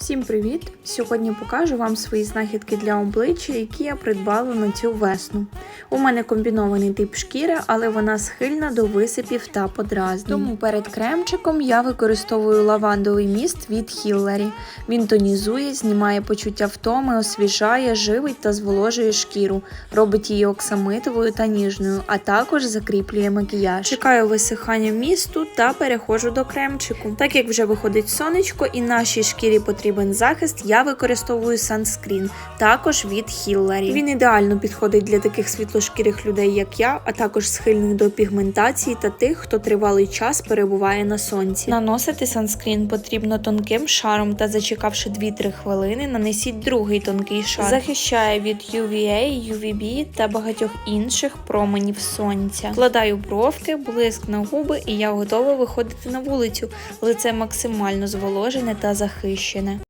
Всім привіт! Сьогодні покажу вам свої знахідки для обличчя, які я придбала на цю весну. У мене комбінований тип шкіри, але вона схильна до висипів та подразнень. Тому перед кремчиком я використовую лавандовий міст від Хіллері. Він тонізує, знімає почуття втоми, освіжає, живить та зволожує шкіру, робить її оксамитовою та ніжною, а також закріплює макіяж. Чекаю висихання місту та переходжу до кремчику. Так як вже виходить сонечко і нашій шкірі потрібен захист, я використовую санскрін, також від Хіллері. Він ідеально підходить для таких світлошкірих людей, як я, а також схильних до пігментації та тих, хто тривалий час перебуває на сонці. Наносити санскрін потрібно тонким шаром та зачекавши 2-3 хвилини, нанесіть другий тонкий шар. Захищає від UVA, UVB та багатьох інших променів сонця. Вкладаю бровки, блиск на губи, і я готова виходити на вулицю. Лице максимально зволожене та захищене.